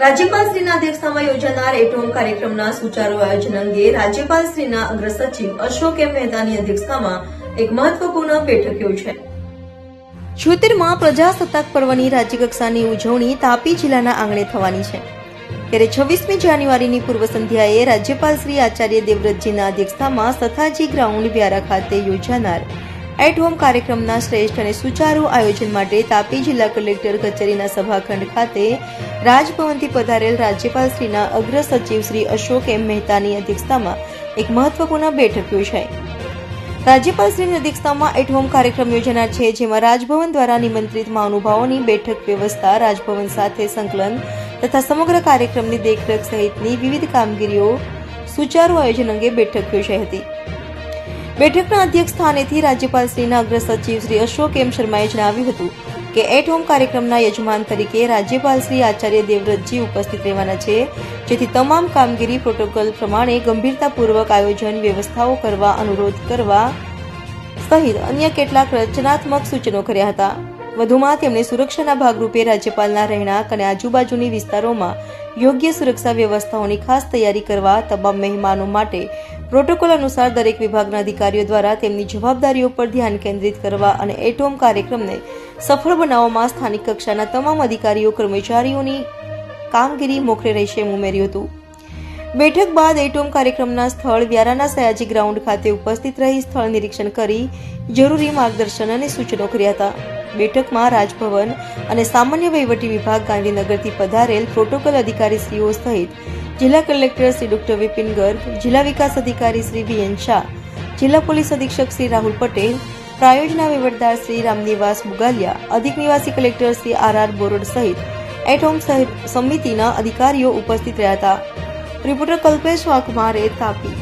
રાજ્યપાલશ્રીના અધ્યક્ષતામાં યોજાનાર એટોમ કાર્યક્રમના સુચારુ આયોજન અંગે રાજ્યપાલશ્રીના અગ્ર સચિવ અશોક એમ મહેતાની અધ્યક્ષતામાં એક મહત્વપૂર્ણ બેઠક યોજાઈ. છોતેરમાં પ્રજાસત્તાક પર્વની રાજ્યકક્ષાની ઉજવણી તાપી જિલ્લાના આંગણે થવાની છે. ત્યારે છવ્વીસમી જાન્યુઆરીની પૂર્વ સંધ્યાએ રાજ્યપાલ શ્રી આચાર્ય દેવવ્રતજીના અધ્યક્ષતામાં સથાજી ગ્રાઉન્ડ વ્યારા ખાતે યોજાનાર એટ હોમ કાર્યક્રમના શ્રેષ્ઠ અને સુચારુ આયોજન માટે તાપી જિલ્લા કલેક્ટર કચેરીના સભાખંડ ખાતે રાજભવનથી પધારેલ રાજ્યપાલ શ્રીના અગ્ર સચિવ શ્રી અશોક એમ મહેતાની અધ્યક્ષતામાં એક મહત્વપૂર્ણ બેઠક યોજાઈ. રાજ્યપાલ શ્રીની અધ્યક્ષતામાં એટ હોમ કાર્યક્રમ યોજાનાર છે, જેમાં રાજભવન દ્વારા નિમંત્રિત મહાનુભાવોની બેઠક વ્યવસ્થા, રાજભવન સાથે સંકલન તથા સમગ્ર કાર્યક્રમની દેખરેખ સહિતની વિવિધ કામગીરીઓ સુચારુ આયોજન અંગે બેઠક યોજાઈ હતી. બેઠકના અધ્યક્ષ સ્થાનેથી રાજ્યપાલ શ્રીના અગ્ર સચિવ શ્રી અશોક એમ શર્માએ જણાવ્યું હતું કે એટ હોમ કાર્યક્રમના યજમાન તરીકે રાજ્યપાલ શ્રી આચાર્ય દેવવ્રતજી ઉપસ્થિત રહેવાના છે, જેથી તમામ કામગીરી પ્રોટોકોલ પ્રમાણે ગંભીરતાપૂર્વક આયોજન, વ્યવસ્થાઓ કરવા, અનુરોધ કરવા સહિત અન્ય કેટલાક રચનાત્મક સૂચનો કર્યા હતા. વધુમાં તેમણે સુરક્ષાના ભાગરૂપે રાજ્યપાલના રહેણાંક અને આજુબાજુની વિસ્તારોમાં યોગ્ય સુરક્ષા વ્યવસ્થાઓની ખાસ તૈયારી કરવા, તમામ મહેમાનો માટે પ્રોટોકોલ અનુસાર દરેક વિભાગના અધિકારીઓ દ્વારા તેમની જવાબદારીઓ પર ધ્યાન કેન્દ્રિત કરવા અને એટોમ કાર્યક્રમને સફળ બનાવવામાં સ્થાનિક કક્ષાના તમામ અધિકારીઓ, કર્મચારીઓની કામગીરી મોખરે રહેશે એમ ઉમેર્યું હતું. બેઠક બાદ એટોમ કાર્યક્રમના સ્થળ વ્યારાના સયાજી ગ્રાઉન્ડ ખાતે ઉપસ્થિત રહી સ્થળ નિરીક્ષણ કરી જરૂરી માર્ગદર્શન અને સૂચનો કર્યા હતા. બેઠકમાં રાજભવન અને સામાન્ય વહીવટી વિભાગ ગાંધીનગરથી પધારેલ પ્રોટોકોલ અધિકારીશ્રીઓ સહિત જિલ્લા કલેક્ટર શ્રી ડોક્ટર વિપિન ગર્ગ, જિલ્લા વિકાસ અધિકારી શ્રી વી એન શાહ, જિલ્લા પોલીસ અધિક્ષક શ્રી રાહુલ પટેલ, પ્રાયોજના વહીવટદાર શ્રી રામનિવાસ બુગાલિયા અધિક નિવાસી collector Shri R R Borad સહિત એટ હોમ સમિતિના અધિકારીઓ ઉપસ્થિત રહ્યા હતા. રિપોર્ટર કલ્પેશ વાઘમારે તાપી.